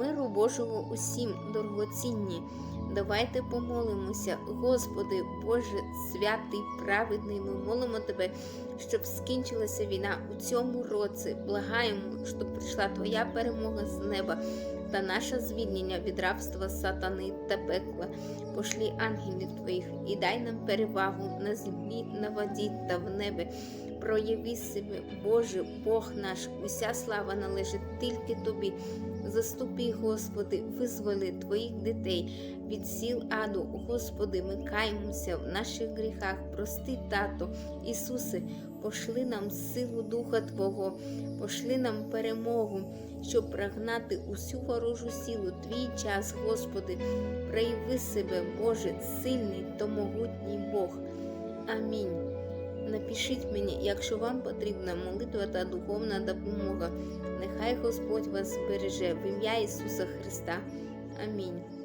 миру Божого усім дорогоцінні. Давайте помолимося, Господи, Боже, святий, праведний, ми молимо Тебе, щоб скінчилася війна у цьому році. Благаємо, щоб прийшла Твоя перемога з неба та наше звільнення від рабства сатани та пекла. Пошлі ангелів Твоїх і дай нам перевагу на землі, на воді та в небі. Прояви себе, Боже, Бог наш, уся слава належить тільки Тобі. Заступи, Господи, визволи Твоїх дітей від сіл аду. Господи, ми каємося в наших гріхах. Прости, Тато, Ісусе, пошли нам силу Духа Твого, пошли нам перемогу, щоб прогнати усю ворожу силу. Твій час, Господи, прояви себе, Боже, сильний та могутній Бог. Амінь. Напишіть мені, якщо вам потрібна молитва та духовна допомога. Нехай Господь вас збереже в ім'я Ісуса Христа. Амінь.